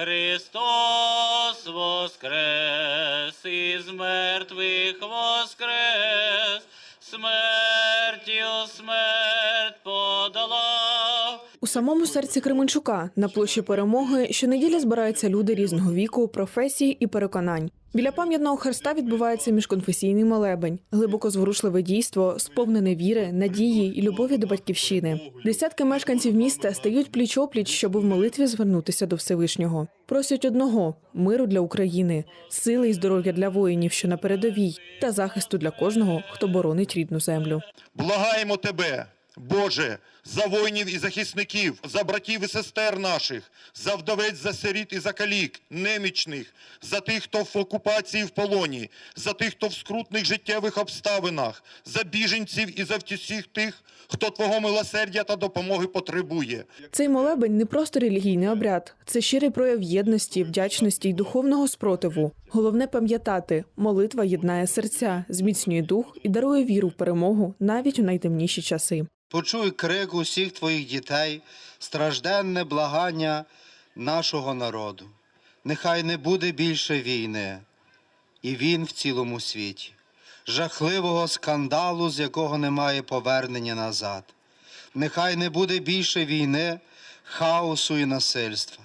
Христос воскрес, із мертвих воскрес, смертю смерть подолав. У самому серці Кременчука на площі перемоги щонеділя збираються люди різного віку, професій і переконань. Біля пам'ятного хреста відбувається міжконфесійний молебень, глибоко зворушливе дійство, сповнене віри, надії і любові до батьківщини. Десятки мешканців міста стають пліч-опліч, щоб в молитві звернутися до Всевишнього. Просять одного миру для України, сили і здоров'я для воїнів, що на передовій, та захисту для кожного, хто боронить рідну землю. Благаємо тебе, Боже, за воїнів і захисників, за братів і сестер наших, за вдовець, за сиріт і за калік, немічних, за тих, хто в окупації в полоні, за тих, хто в скрутних життєвих обставинах, за біженців і за всіх тих, хто Твого милосердя та допомоги потребує. Цей молебень не просто релігійний обряд, це щирий прояв єдності, вдячності й духовного спротиву. Головне пам'ятати, молитва єднає серця, зміцнює дух і дарує віру в перемогу навіть у найтемніші часи. Почуй крик усіх твоїх дітей, стражденне благання нашого народу. Нехай не буде більше війни, і він в цілому світі, жахливого скандалу, з якого немає повернення назад. Нехай не буде більше війни, хаосу і насильства.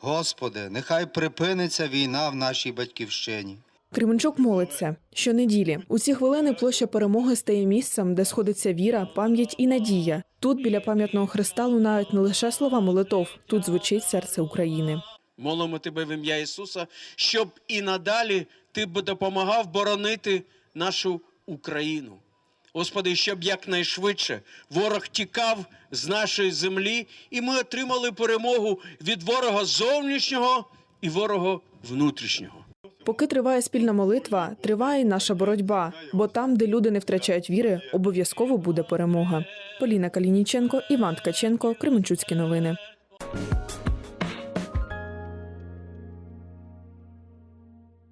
Господи, нехай припиниться війна в нашій батьківщині. Кременчук молиться щонеділі. У ці хвилини площа перемоги стає місцем, де сходиться віра, пам'ять і надія. Тут біля пам'ятного хреста лунають не лише слова молитов, тут звучить серце України. Молимо тебе в ім'я Ісуса, щоб і надалі ти б допомагав боронити нашу Україну. Господи, щоб якнайшвидше ворог тікав з нашої землі, і ми отримали перемогу від ворога зовнішнього і ворога внутрішнього. Поки триває спільна молитва, триває і наша боротьба, бо там, де люди не втрачають віри, обов'язково буде перемога. Поліна Калініченко, Іван Ткаченко, Кременчуцькі новини.